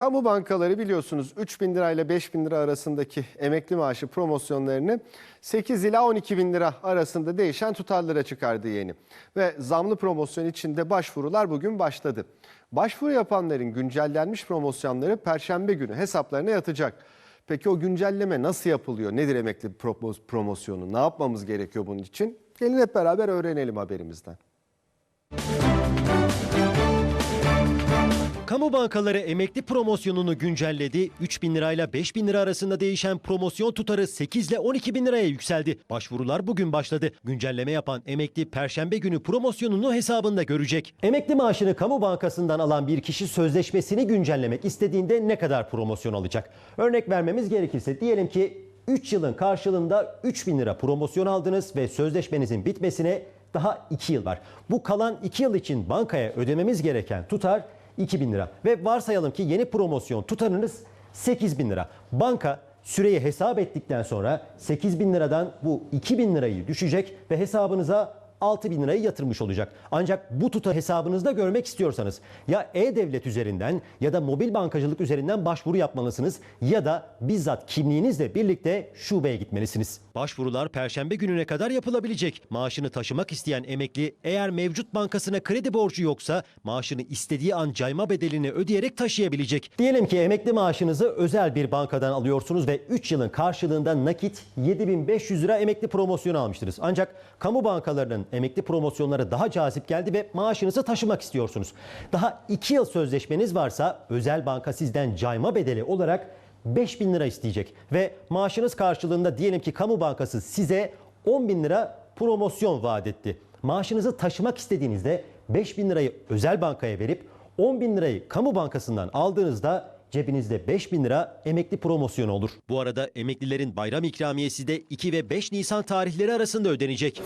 Kamu bankaları biliyorsunuz 3 bin lira ile 5 bin lira arasındaki emekli maaşı promosyonlarını 8 ila 12 bin lira arasında değişen tutarlara çıkardı yeni. Ve zamlı promosyon içinde başvurular bugün başladı. Başvuru yapanların güncellenmiş promosyonları perşembe günü hesaplarına yatacak. Peki o güncelleme nasıl yapılıyor? Nedir emekli promo- promosyonu? Ne yapmamız gerekiyor bunun için? Gelin hep beraber öğrenelim haberimizden. Kamu bankaları emekli promosyonunu güncelledi. 3 bin lirayla 5 bin lira arasında değişen promosyon tutarı 8 ile 12 bin liraya yükseldi. Başvurular bugün başladı. Güncelleme yapan emekli perşembe günü promosyonunu hesabında görecek. Emekli maaşını kamu bankasından alan bir kişi sözleşmesini güncellemek istediğinde ne kadar promosyon alacak? Örnek vermemiz gerekirse diyelim ki 3 yılın karşılığında 3 bin lira promosyon aldınız ve sözleşmenizin bitmesine daha 2 yıl var. Bu kalan 2 yıl için bankaya ödememiz gereken tutar 2000 lira. Ve varsayalım ki yeni promosyon tutarınız 8000 lira. Banka süreyi hesap ettikten sonra 8000 liradan bu 2000 lirayı düşecek ve hesabınıza 6000 lirayı yatırmış olacak. Ancak bu tutar hesabınızda görmek istiyorsanız ya e-devlet üzerinden ya da mobil bankacılık üzerinden başvuru yapmalısınız ya da bizzat kimliğinizle birlikte şubeye gitmelisiniz. Başvurular perşembe gününe kadar yapılabilecek. Maaşını taşımak isteyen emekli eğer mevcut bankasına kredi borcu yoksa maaşını istediği an cayma bedelini ödeyerek taşıyabilecek. Diyelim ki emekli maaşınızı özel bir bankadan alıyorsunuz ve 3 yılın karşılığında nakit 7500 lira emekli promosyonu almıştınız. Ancak kamu bankalarının emekli promosyonları daha cazip geldi ve maaşınızı taşımak istiyorsunuz. Daha 2 yıl sözleşmeniz varsa özel banka sizden cayma bedeli olarak 5000 lira isteyecek ve maaşınız karşılığında diyelim ki kamu bankası size 10 bin lira promosyon vaat etti. Maaşınızı taşımak istediğinizde 5 bin lirayı özel bankaya verip 10 bin lirayı kamu bankasından aldığınızda cebinizde 5 bin lira emekli promosyonu olur. Bu arada emeklilerin bayram ikramiyesi de 2 ve 5 Nisan tarihleri arasında ödenecek.